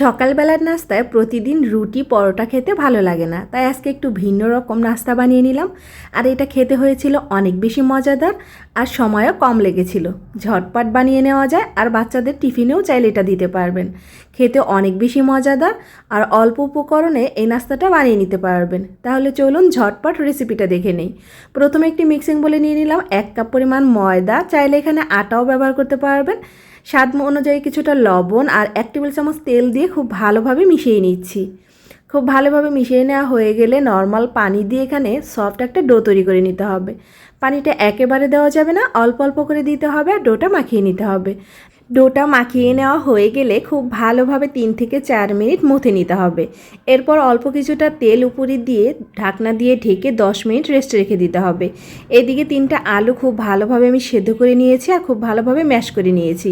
সকালবেলার নাস্তায় প্রতিদিন রুটি পরোটা খেতে ভালো লাগে না। তাই আজকে একটু ভিন্ন রকম নাস্তা বানিয়ে নিলাম। আর এটা খেতে হয়েছিল অনেক বেশি মজাদার আর সময়ও কম লেগেছিল। ঝটপট বানিয়ে নেওয়া যায় আর বাচ্চাদের টিফিনেও চাইলে এটা দিতে পারবেন। খেতে অনেক বেশি মজাদার আর অল্প উপকরণে এই নাস্তাটা বানিয়ে নিতে পারবেন। তাহলে চলুন ঝটপট রেসিপিটা দেখে নেই। প্রথমে একটি মিক্সিং বলে নিয়ে নিলাম এক কাপ পরিমাণ ময়দা। চাইলে এখানে আটাও ব্যবহার করতে পারবেন। স্বাদ অনুযায়ী কিছুটা লবণ আর এক টেবিল চামচ তেল দিয়ে খুব ভালোভাবে মিশিয়ে নিচ্ছি। খুব ভালোভাবে মিশিয়ে নেওয়া হয়ে গেলে নর্মাল পানি দিয়ে এখানে সফট একটা ডো তৈরি করে নিতে হবে। পানিটা একেবারে দেওয়া যাবে না, অল্প অল্প করে দিতে হবে আর ডোটা মাখিয়ে নিতে হবে। ডোটা মাখিয়ে নেওয়া হয়ে গেলে খুব ভালোভাবে তিন থেকে চার মিনিট মুথে নিতে হবে। এরপর অল্প কিছুটা তেল উপরে দিয়ে ঢাকনা দিয়ে ঢেকে দশ মিনিট রেস্ট রেখে দিতে হবে। এদিকে তিনটা আলু খুব ভালোভাবে আমি সেদ্ধ করে নিয়েছি আর খুব ভালোভাবে ম্যাশ করে নিয়েছি।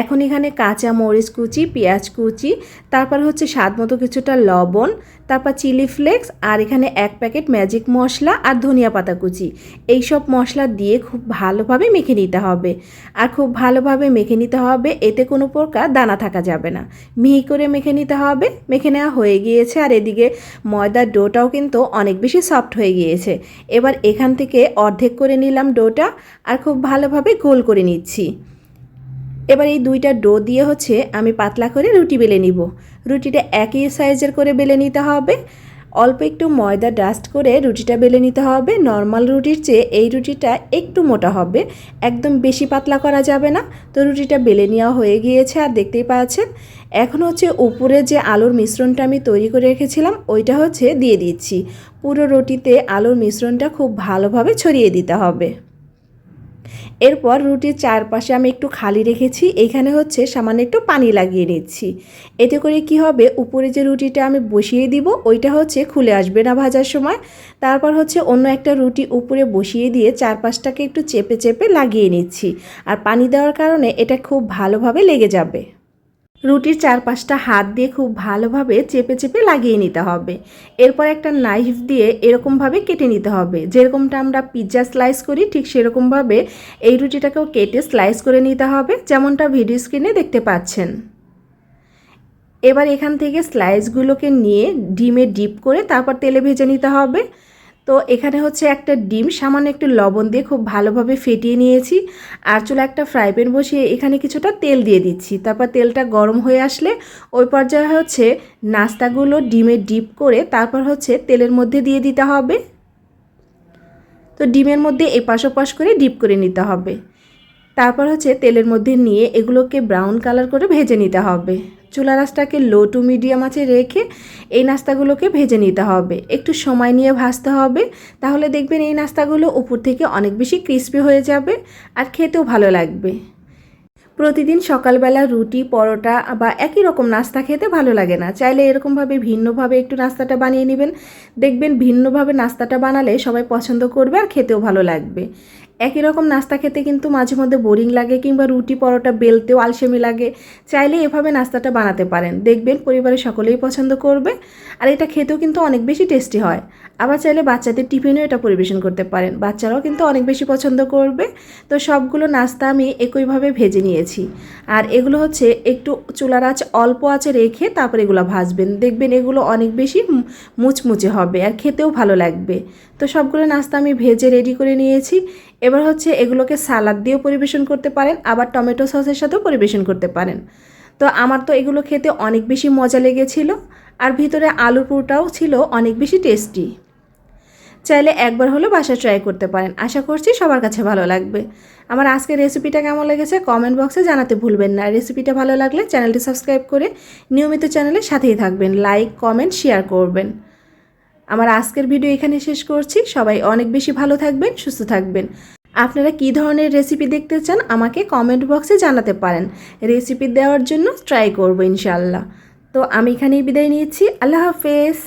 এখন এখানে কাঁচা মরিচ কুচি, পেঁয়াজ কুচি, তারপর হচ্ছে স্বাদ মতো কিছুটা লবণ, তারপর চিলি ফ্লেক্স আর এখানে এক প্যাকেট ম্যাজিক মশলা আর ধনিয়া পাতা কুচি। এই সব মশলা দিয়ে খুব ভালোভাবে মেখে নিতে হবে। আর খুব ভালোভাবে মেখে নিতে হবে এতে কোনো প্রকার দানা থাকা যাবে না। মিহি করে মেখে নিতে হবে। মেখে নেওয়া হয়ে গিয়েছে আর এদিকে ময়দার ডোটাও কিন্তু অনেক বেশি সফট হয়ে গিয়েছে। এবার এখান থেকে অর্ধেক করে নিলাম ডোটা আর খুব ভালোভাবে গোল করে নিচ্ছি। এবার এই দুইটা ডো দিয়ে হচ্ছে আমি পাতলা করে রুটি বেলে নিব। রুটিটা একই সাইজের করে বেলে নিতে হবে। অল্প একটু ময়দা ডাস্ট করে রুটিটা বেলে নিতে হবে। নর্মাল রুটির চেয়ে এই রুটিটা একটু মোটা হবে। একদম বেশি পাতলা করা যাবে না। তো রুটিটা বেলে নেওয়া হয়ে গিয়েছে আর দেখতেই পাচ্ছেন। এখন হচ্ছে উপরে যে আলুর মিশ্রণটা আমি তৈরি করে রেখেছিলাম, ওইটা হচ্ছে দিয়ে দিচ্ছি। পুরো রুটিতে আলুর মিশ্রণটা খুব ভালোভাবে ছড়িয়ে দিতে হবে। এরপর রুটির চারপাশে আমি একটু খালি রেখেছি এইখানে হচ্ছে সামান্য একটু পানি লাগিয়ে নিচ্ছি। এতে করে কি হবে? উপরে যে রুটিটা আমি বসিয়ে দিব, ওইটা হচ্ছে খুলে আসবে না ভাজার সময়। তারপর হচ্ছে অন্য একটা রুটি উপরে বসিয়ে দিয়ে চারপাশটাকে একটু চেপে চেপে লাগিয়ে নিচ্ছি। আর পানি দেওয়ার কারণে এটা খুব ভালোভাবে লেগে যাবে। রুটির চারপাশটা হাত দিয়ে খুব ভালোভাবে চেপে চেপে লাগিয়ে নিতে হবে। এরপর একটা নাইফ দিয়ে এরকমভাবে কেটে নিতে হবে। যেরকমটা আমরা পিৎজা স্লাইস করি, ঠিক সেরকমভাবে এই রুটিটাকেও কেটে স্লাইস করে নিতে হবে, যেমনটা ভিডিও স্ক্রিনে দেখতে পাচ্ছেন। এবার এখান থেকে স্লাইসগুলোকে নিয়ে ডিমে ডিপ করে তারপর তেলে ভেজে নিতে হবে। তো এখানে হচ্ছে একটা ডিম, সামান্য একটু লবণ দিয়ে খুব ভালোভাবে ফেটিয়ে নিয়েছি। আর চুলা একটা ফ্রাই প্যান বসিয়ে এখানে কিছুটা তেল দিয়ে দিচ্ছি। তারপর তেলটা গরম হয়ে আসলে ওই পর্যায়ে হচ্ছে নাস্তাগুলো ডিমে ডিপ করে তারপর হচ্ছে তেলের মধ্যে দিয়ে দিতে হবে। তো ডিমের মধ্যে এপাশ ওপাশ করে ডিপ করে নিতে হবে। তারপর হচ্ছে তেলের মধ্যে নিয়ে এগুলোকে ব্রাউন কালার করে ভেজে নিতে হবে। চুলা রাসটাকে লো টু মিডিয়াম আছে রেখে এই নাস্তাগুলোকে ভেজে নিতে হবে। একটু সময় নিয়ে ভাজতে হবে। তাহলে দেখবেন এই নাস্তাগুলো উপর থেকে অনেক বেশি ক্রিস্পি হয়ে যাবে আর খেতেও ভালো লাগবে। প্রতিদিন সকালবেলা রুটি, পরোটা বা একই রকম নাস্তা খেতে ভালো লাগে না। চাইলে এরকমভাবে ভিন্নভাবে একটু নাস্তাটা বানিয়ে নেবেন। দেখবেন ভিন্নভাবে নাস্তাটা বানালে সবাই পছন্দ করবে আর খেতেও ভালো লাগবে। একই রকম নাস্তা খেতে কিন্তু মাঝে মধ্যে বোরিং লাগে কিংবা রুটি, পরোটা বেলতেও আলসেমি লাগে। চাইলে এভাবে নাস্তাটা বানাতে পারেন। দেখবেন পরিবারের সকলেই পছন্দ করবে আর এটা খেতেও কিন্তু অনেক বেশি টেস্টি হয়। আবার চাইলে বাচ্চাদের টিফিনেও এটা পরিবেশন করতে পারেন। বাচ্চারাও কিন্তু অনেক বেশি পছন্দ করবে। তো সবগুলো নাস্তা আমি একইভাবে ভেজে নিয়েছি। আর এগুলো হচ্ছে একটু চুলার আঁচ অল্প আঁচে রেখে তারপর এগুলো ভাজবেন। দেখবেন এগুলো অনেক বেশি মুচমুচে হবে আর খেতেও ভালো লাগবে। তো সবগুলো নাস্তা আমি ভেজে রেডি করে নিয়েছি। এবার হচ্ছে এগুলোকে সালাদ দিয়েও পরিবেশন করতে পারেন, আবার টমেটো সসের সাথেও পরিবেশন করতে পারেন। তো আমার তো এগুলো খেতে অনেক বেশি মজা লেগেছিল, আর ভিতরে আলু পুরোটাও ছিল অনেক বেশি টেস্টি চাইলে একবার হলেও বাসা ট্রাই করতে পারেন, আশা করছি সবার কাছে ভালো লাগবে। আমার আজকের রেসিপিটা কেমন লেগেছে কমেন্ট বক্সে জানাতে ভুলবেন না। রেসিপিটা ভালো লাগলে চ্যানেলটি সাবস্ক্রাইব করে নিয়মিত চ্যানেলের সাথেই থাকবেন লাইক কমেন্ট শেয়ার করবেন। আমার আজকের ভিডিও এখানে শেষ করছি। সবাই অনেক বেশি ভালো থাকবেন, সুস্থ থাকবেন। আপনারা কি ধরনের রেসিপি দেখতে চান আমাকে কমেন্ট বক্সে জানাতে পারেন। রেসিপি দেওয়ার জন্য ট্রাই করব ইনশাল্লাহ তো আমি এখানেই বিদায় নিয়েছি আল্লাহ হাফেজ।